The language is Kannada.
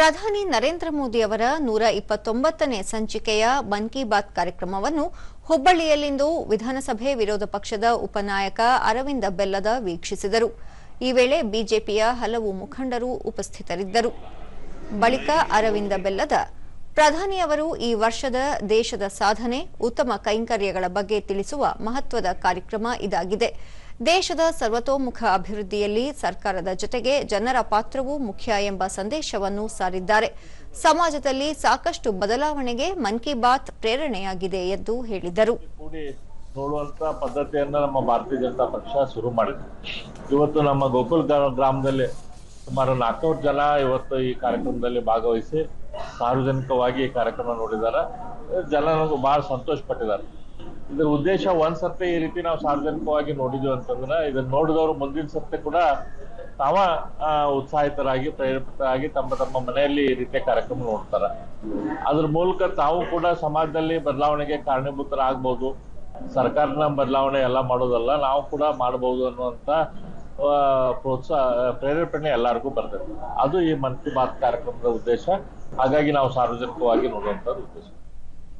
ಪ್ರಧಾನಿ ನರೇಂದ್ರ ಮೋದಿ ಅವರ ನೂರ ಇಪ್ಪತ್ತೊಂಬತ್ತನೇ ಸಂಚಿಕೆಯ ಮನ್ ಕಿ ಬಾತ್ ಕಾರ್ಯಕ್ರಮವನ್ನು ಹುಬ್ಬಳ್ಳಿಯಲ್ಲಿಂದು ವಿಧಾನಸಭೆ ವಿರೋಧ ಪಕ್ಷದ ಉಪನಾಯಕ ಅರವಿಂದ ಬೆಲ್ಲದ ವೀಕ್ಷಿಸಿದರು. ಈ ವೇಳೆ ಬಿಜೆಪಿಯ ಹಲವು ಮುಖಂಡರು ಉಪಸ್ಥಿತರಿದ್ದರು. ಬಳಿಕ ಅರವಿಂದ ಬೆಲ್ಲದ ಪ್ರಧಾನಿಯವರು ಈ ವರ್ಷದ ದೇಶದ ಸಾಧನೆ, ಉತ್ತಮ ಕೈಂಕರ್ಯಗಳ ಬಗ್ಗೆ ತಿಳಿಸುವ ಮಹತ್ವದ ಕಾರ್ಯಕ್ರಮ ಇದಾಗಿದೆ. ದೇಶದ ಸರ್ವತೋಮುಖ ಅಭಿವೃದ್ಧಿಯಲ್ಲಿ ಸರ್ಕಾರದ ಜೊತೆಗೆ ಜನರ ಪಾತ್ರವೂ ಮುಖ್ಯ ಎಂಬ ಸಂದೇಶವನ್ನು ಸಾರಿದ್ದಾರೆ. ಸಮಾಜದಲ್ಲಿ ಸಾಕಷ್ಟು ಬದಲಾವಣೆಗೆ ಮನ್ ಕಿ ಬಾತ್ ಪ್ರೇರಣೆಯಾಗಿದೆ ಎಂದು ಹೇಳಿದರು. ನೋಡುವಂತ ಪದ್ಧತಿಯನ್ನ ನಮ್ಮ ಭಾರತೀಯ ಜನತಾ ಪಕ್ಷ ಶುರು ಮಾಡಿದೆ. ಇವತ್ತು ನಮ್ಮ ಗೋಕುಲ್ ಗ್ರಾಮದಲ್ಲಿ ಸುಮಾರು ನಾಲ್ಕೂರು ಜನ ಇವತ್ತು ಈ ಕಾರ್ಯಕ್ರಮದಲ್ಲಿ ಭಾಗವಹಿಸಿ ಸಾರ್ವಜನಿಕವಾಗಿ ಈ ಕಾರ್ಯಕ್ರಮ ನೋಡಿದಾರ ಜನ ಬಹಳ ಸಂತೋಷ ಪಟ್ಟಿದ್ದಾರೆ ಇದ್ರ ಉದ್ದೇಶ ಒಂದ್ ಸರ್ತಿ ಈ ರೀತಿ ನಾವು ಸಾರ್ವಜನಿಕವಾಗಿ ನೋಡಿದ್ವಿ ಅಂತಂದ್ರೆ ಇದನ್ನ ನೋಡಿದವರು ಮುಂದಿನ ಸರ್ತಿ ಕೂಡ ತಾವ ಉತ್ಸಾಹಿತರಾಗಿ, ಪ್ರೇರಿತರಾಗಿ ತಮ್ಮ ತಮ್ಮ ಮನೆಯಲ್ಲಿ ಈ ರೀತಿಯ ಕಾರ್ಯಕ್ರಮ ನೋಡ್ತಾರ. ಅದ್ರ ಮೂಲಕ ತಾವು ಕೂಡ ಸಮಾಜದಲ್ಲಿ ಬದಲಾವಣೆಗೆ ಕಾರಣೀಭೂತರಾಗ್ಬೋದು. ಸರ್ಕಾರನ ಬದಲಾವಣೆ ಎಲ್ಲ ಮಾಡೋದಲ್ಲ, ನಾವು ಕೂಡ ಮಾಡಬಹುದು ಅನ್ನುವಂತ ಪ್ರೋತ್ಸಾಹ ಪ್ರೇರೇಪಣೆ ಎಲ್ಲರಿಗೂ ಬರ್ತದೆ. ಅದು ಈ ಮನ್ ಕಿ ಬಾತ್ ಕಾರ್ಯಕ್ರಮದ ಉದ್ದೇಶ. ಹಾಗಾಗಿ ನಾವು ಸಾರ್ವಜನಿಕವಾಗಿ ನೋಡುವಂತ ಉದ್ದೇಶ.